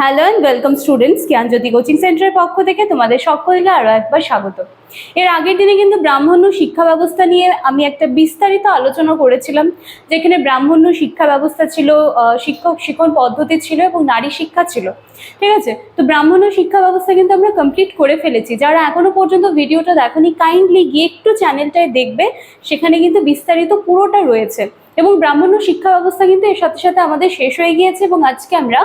Hello and welcome students Gyanjyoti coaching সেন্টারের পক্ষ থেকে তোমাদের সকলকে আরও একবার স্বাগত। এর আগের দিনে কিন্তু ব্রাহ্মণ্য শিক্ষা ব্যবস্থা নিয়ে আমি একটা বিস্তারিত আলোচনা করেছিলাম, যেখানে ব্রাহ্মণ্য শিক্ষা ব্যবস্থা ছিল শিক্ষক শিক্ষণ পদ্ধতি ছিল এবং নারী শিক্ষা ছিল। ঠিক আছে? তো ব্রাহ্মণ্য শিক্ষা ব্যবস্থা কিন্তু আমরা কমপ্লিট করে ফেলেছি। যারা এখনও পর্যন্ত ভিডিওটা দেখোনি কাইন্ডলি গিয়ে একটু চ্যানেলটায় দেখবে, সেখানে কিন্তু বিস্তারিত পুরোটা রয়েছে। এবং ব্রাহ্মণ্য শিক্ষা ব্যবস্থা কিন্তু এর সাথে সাথে আমাদের শেষ হয়ে গিয়েছে এবং আজকে আমরা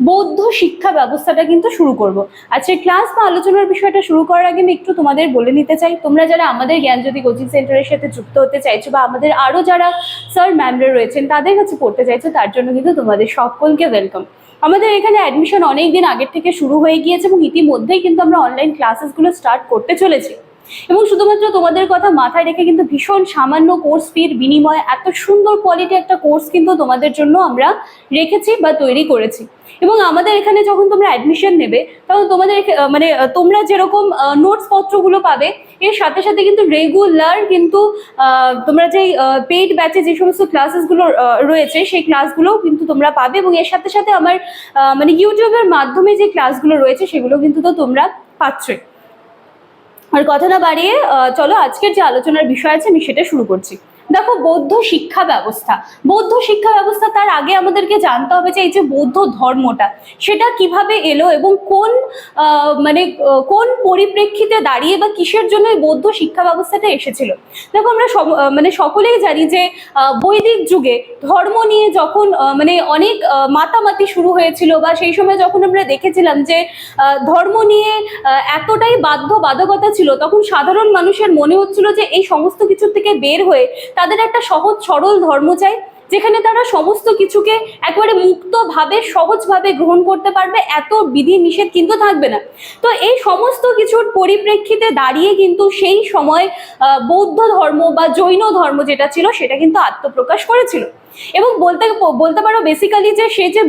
বৌদ্ধ শিক্ষা ব্যবস্থাটা কিন্তু শুরু করব। আজকের ক্লাস বা আলোচনার বিষয়টা শুরু করার আগে আমি একটু তোমাদের বলে নিতে চাই। তোমরা যারা আমাদের জ্ঞান জ্ঞানজ্যোতি কোচিং সেন্টারের সাথে যুক্ত হতে চাইছো বা আমাদের আরও যারা স্যার ম্যামরা রয়েছেন, তাদের কাছে পড়তে চাইছো, তার জন্য কিন্তু তোমাদের সকলকে ওয়েলকাম আমাদের এখানে অ্যাডমিশন অনেক দিন আগের থেকে শুরু হয়ে গিয়েছে এবং ইতিমধ্যেই কিন্তু আমরা অনলাইন ক্লাসেসগুলো স্টার্ট করতে চলেছি। এবং শুধুমাত্র তোমাদের কথা মাথায় রেখে কিন্তু ভীষণ সামান্য কোর্স ফির বিনিময়ে এত সুন্দর কোয়ালিটি একটা কোর্স কিন্তু তোমাদের জন্য আমরা রেখেছি বা তৈরি করেছি। এবং আমাদের এখানে যখন তোমরা অ্যাডমিশন নেবে, তখন তোমাদের মানে তোমরা যেরকম নোটস পত্রগুলো পাবে, এর সাথে সাথে কিন্তু রেগুলার কিন্তু তোমরা যেই পেইড ব্যাচে যে সমস্ত ক্লাসেসগুলো রয়েছে, সেই ক্লাসগুলোও কিন্তু তোমরা পাবে এবং এর সাথে সাথে আমার মানে ইউটিউবের মাধ্যমে যে ক্লাসগুলো রয়েছে, সেগুলো কিন্তু তো তোমরা পাচ্ছই। আর কথা না বাড়িয়ে চলো আজকের যে আলোচনার বিষয় আছে আমি সেটা শুরু করছি। দেখো, বৌদ্ধ শিক্ষা ব্যবস্থা। বৌদ্ধ শিক্ষা ব্যবস্থা তার আগে আমাদেরকে জানতে হবে যে এই যে বৌদ্ধ ধর্মটা, সেটা কীভাবে এলো এবং কোন মানে কোন পরিপ্রেক্ষিতে দাঁড়িয়ে বা কিসের জন্য এই বৌদ্ধ শিক্ষা ব্যবস্থাটা এসেছিল? দেখো, আমরা মানে সকলেই জানি যে বৈদিক যুগে ধর্ম নিয়ে যখন মানে অনেক মাতামাতি শুরু হয়েছিল বা সেই সময় যখন আমরা দেখেছিলাম যে ধর্ম নিয়ে এতটাই বাধ্য বাধকতা ছিল, তখন সাধারণ মানুষের মনে হচ্ছিল যে এই সমস্ত কিছুর থেকে বের হয়ে তাদের একটা সহজ সরল ধর্ম চাই। যেখানে তারা সমস্ত কিছুকে একবারে মুক্তভাবে, সহজভাবে গ্রহণ করতে পারবে, এত বিধি নিষেধ কিন্তু থাকবে না। তো এই সমস্ত কিছুর পরিপ্রেক্ষিতে দাঁড়িয়ে কিন্তু সেই সময় বৌদ্ধ ধর্ম বা জৈন ধর্ম যেটা ছিল, সেটা কিন্তু আত্মপ্রকাশ করেছিল। এবং বলতে বলতে পারো বেসিক্যালি যে সে যে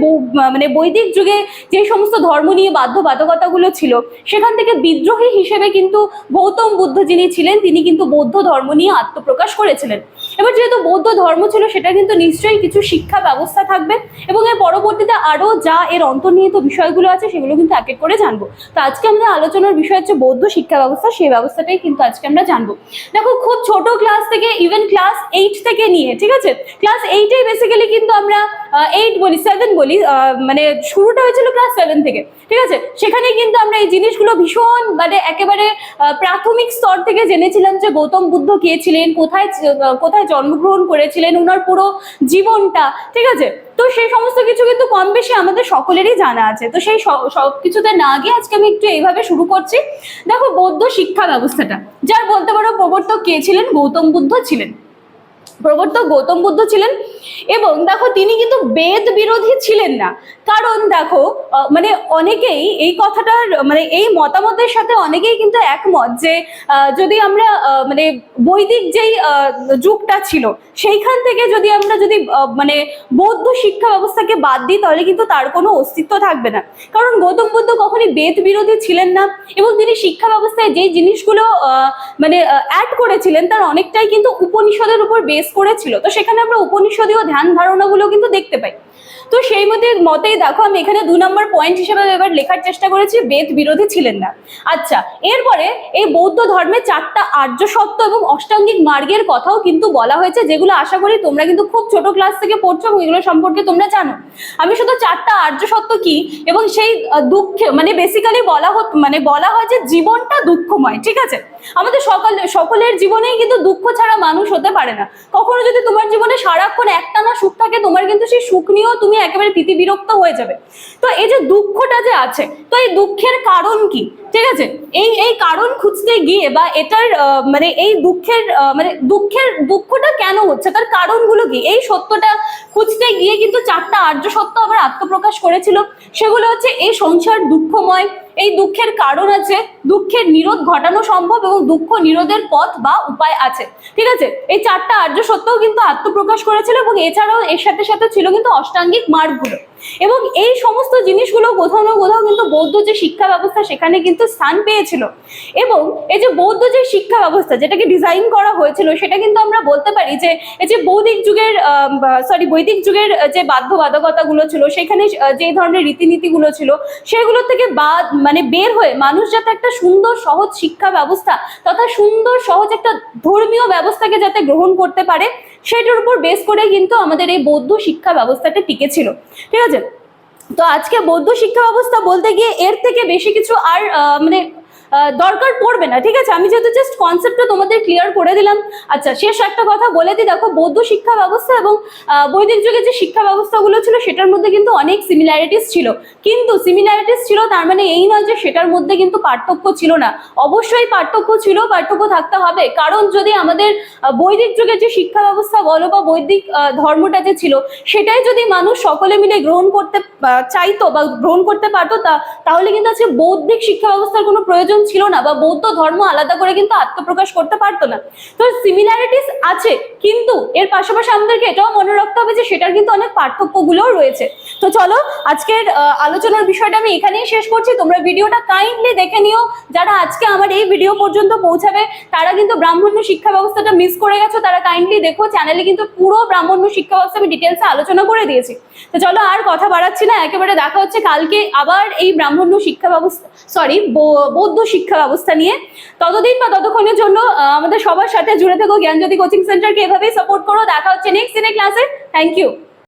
মানে বৈদিক যুগে যে সমস্ত ধর্ম নিয়ে বাধ্যবাধকতাগুলো ছিল, সেখান থেকে বিদ্রোহী হিসেবে কিন্তু গৌতম বুদ্ধ যিনি ছিলেন, তিনি কিন্তু বৌদ্ধ ধর্ম নিয়ে আত্মপ্রকাশ করেছিলেন। এবার যেহেতু বৌদ্ধ ধর্ম ছিল, সেটা কিন্তু নিশ্চয়ই কিছু শিক্ষা ব্যবস্থা থাকবে এবং এর পরবর্তীতে আরও যা এর অন্তর্নিহিত বিষয়গুলো আছে, সেগুলো কিন্তু এক এক করে জানব। তো আজকে আমরা আলোচনার বিষয় হচ্ছে বৌদ্ধ শিক্ষা ব্যবস্থা, সেই ব্যবস্থাটাই কিন্তু আজকে আমরা জানব। দেখো, খুব ছোট ক্লাস থেকে ইভেন ক্লাস এইট থেকে নিয়ে, ঠিক আছে? ক্লাস এইটেই বেসিক্যালি কিন্তু আমরা এইট বলি সেভেন বলি মানে শুরুটা হয়েছিল ক্লাস সেভেন থেকে, ঠিক আছে? সেখানে কিন্তু আমরা এই জিনিসগুলো ভীষণ মানে একেবারে প্রাথমিক স্তর থেকে জেনেছিলাম যে গৌতম বুদ্ধ কে ছিলেন, কোথায় কোথায় জন্মগ্রহণ করেছিলেন ওনার পুরো জীবনটা, ঠিক আছে? তো সেই সমস্ত কিছু কিন্তু কম বেশি আমাদের সকলেরই জানা আছে। তো সেই সব কিছুতে না গিয়ে আজকে আমি একটু এইভাবে শুরু করছি। দেখো, বৌদ্ধ শিক্ষা ব্যবস্থাটা, যার বলতে পারো প্রবর্তক কে ছিলেন? গৌতম বুদ্ধ ছিলেন। প্রবর্তক গৌতম বুদ্ধ ছিলেন এবং দেখো তিনি কিন্তু বেদ বিরোধী ছিলেন না। কারণ দেখো মানে অনেকেই এই কথাটার মানে এই মতামতের সাথে অনেকেই কিন্তু একমত যে যদি আমরা মানে বৈদিক যেই যুগটা ছিল, সেইখান থেকে যদি আমরা যদি মানে বৌদ্ধ শিক্ষা ব্যবস্থাকে বাদ দিই, তাহলে কিন্তু তার কোনো অস্তিত্ব থাকবে না। কারণ গৌতম বুদ্ধ কখনই বেদ বিরোধী ছিলেন না এবং তিনি শিক্ষা ব্যবস্থায় যেই জিনিসগুলো মানে অ্যাড করেছিলেন, তার অনেকটাই কিন্তু উপনিষদের উপর বেস করেছিল, তো সেখানে আমরা উপনিষদীয় ধ্যান ধারণাগুলো কিন্তু দেখতে পাই। তো সেই মতে, মতেই দেখো, আমি এখানে দু নম্বর পয়েন্ট হিসেবে এবার লেখার চেষ্টা করেছি, বেদ বিরোধী ছিলেন না। আচ্ছা এরপরে এই বৌদ্ধ ধর্মে চারটা আর্য সত্য এবং অষ্টাঙ্গিক মার্গের কথাও কিন্তু বলা হয়েছে, যেগুলো আশা করি তোমরা কিন্তু খুব ছোট ক্লাস থেকে পড়ছো এবং এগুলো সম্পর্কে তোমরা জানো। আমি শুধু চারটা আর্য সত্য কি, এবং সেই দুঃখে মানে বেসিক্যালি বলা হত মানে বলা হয় যে জীবনটা দুঃখময়, ঠিক আছে? আমাদের সকল, সকলের জীবনেই কিন্তু দুঃখ ছাড়া মানুষ হতে পারে না। কখনো যদি তোমার জীবনে সারাক্ষণ একটা না সুখ থাকে, তোমার কিন্তু সেই সুখ নিয়েও তুমি একেবারে বিরক্ত হয়ে যাবে। তো এই যে দুঃখটা যে আছে, তো এই দুঃখের কারণ কি? ঠিক আছে? এই এই কারণ খুঁজতে গিয়ে বা এটার মানে এই দুঃখের মানে দুঃখের দুঃখটা কেন হচ্ছে? তার কারণগুলো কি? এই সত্যটা খুঁজতে গিয়ে কিন্তু চারটা আর্য সত্য আবার আত্মপ্রকাশ করেছিল। সেগুলো হচ্ছে এই সংসার দুঃখময় এই দুঃখের কারণ আছে, দুঃখের নিরোধ ঘটানো সম্ভব এবং দুঃখ নিরোধের পথ বা উপায় আছে। ঠিক আছে? এই চারটা আর্য সত্যও কিন্তু আত্মপ্রকাশ করেছিল এবং এছাড়াও এর সাথে সাথে ছিল কিন্তু অষ্টাঙ্গিক মার্গগুলো। এবং এই সমস্ত জিনিসগুলো কোথাও না কোথাও কিন্তু বৌদ্ধ যে শিক্ষা ব্যবস্থা সেখানে কিন্তু স্থান পেয়েছিল। এবং এই যে বৌদ্ধ যে শিক্ষা ব্যবস্থা যেটাকে ডিজাইন করা হয়েছিল, সেটা কিন্তু আমরা বলতে পারি যে, এই যে বৌদ্ধিক যুগের সরি বৈদিক যুগের যে বাধ্যবাধকতাগুলো ছিল, সেখানে যে ধরনের রীতিনীতিগুলো ছিল সেগুলোর থেকে বাদ মানে বের হয়ে মানুষ যাতে একটা সুন্দর, সহজ শিক্ষা ব্যবস্থা তথা সুন্দর, সহজ একটা ধর্মীয় ব্যবস্থাকে যাতে গ্রহণ করতে পারে সেটার উপর বেস করে কিন্তু আমাদের এই বৌদ্ধ শিক্ষা ব্যবস্থাটা টিকেছিল, ঠিক আছে? তো আজকে বৌদ্ধ শিক্ষা ব্যবস্থা বলতে গিয়ে এর থেকে বেশি কিছু আর মানে দরকার পড়বে না, ঠিক আছে? আমি যেহেতু জাস্ট কনসেপ্টটা তোমাদের ক্লিয়ার করে দিলাম। আচ্ছা শেষ একটা কথা বলে দিই। দেখো, বৌদ্ধ শিক্ষা ব্যবস্থা এবং বৈদিক যুগে যে শিক্ষা ব্যবস্থাগুলো ছিল, সেটার মধ্যে কিন্তু অনেক সিমিলারিটিস ছিল। কিন্তু সিমিলারিটিস ছিল, তার মানে এই নয় যে সেটার মধ্যে কিন্তু পার্থক্য ছিল না। অবশ্যই পার্থক্য ছিল, পার্থক্য থাকতে হবে। কারণ যদি আমাদের বৈদিক যুগের যে শিক্ষা ব্যবস্থা বলো বা বৈদিক ধর্মটা যে ছিল, সেটাই যদি মানুষ সকলে মিলে গ্রহণ করতে চাইতো বা গ্রহণ করতে পারতো তাহলে কিন্তু আজকে বৌদ্ধিক শিক্ষা ব্যবস্থার কোনো প্রয়োজন ছিল না বা বৌদ্ধ ধর্ম আলাদা করে কিন্তু আত্মপ্রকাশ করতে পারতো না। তো সিমিলারিটিস আছে, কিন্তু এর পাশাপাশি আমাদেরকে এটাও মনে রাখতে হবে যে সেটার কিন্তু অনেক পার্থক্যগুলোও রয়েছে। তো চলো, আজকের আলোচনার বিষয়টা আমি এখানেই শেষ করছি। তোমরা ভিডিওটা কাইন্ডলি দেখে নিও। যারা আজকে আমার এই ভিডিও পর্যন্ত পৌঁছাবে, তারা কিন্তু ব্রাহ্মণ্য শিক্ষা ব্যবস্থাটা মিস করে গেছো, তারা কাইন্ডলি দেখো। চ্যানেলে কিন্তু পুরো ব্রাহ্মণ্য শিক্ষা ব্যবস্থা আমি ডিটেলসে আলোচনা করে দিয়েছি। তো চলো, আর কথা বাড়াচ্ছি না। একেবারে দেখা হচ্ছে কালকে আবার এই ব্রাহ্মণ্য শিক্ষা ব্যবস্থা সরি বৌদ্ধ শিক্ষা ব্যবস্থা নিয়ে। ততদিন বা ততক্ষণের জন্য আমাদের সবার সাথে জুড়ে থেকো জ্ঞানজ্যোতি কোচিং সেন্টারকে এভাবেই সাপোর্ট করো। দেখা হচ্ছে নেক্সট দিনের ক্লাসে থ্যাংক ইউ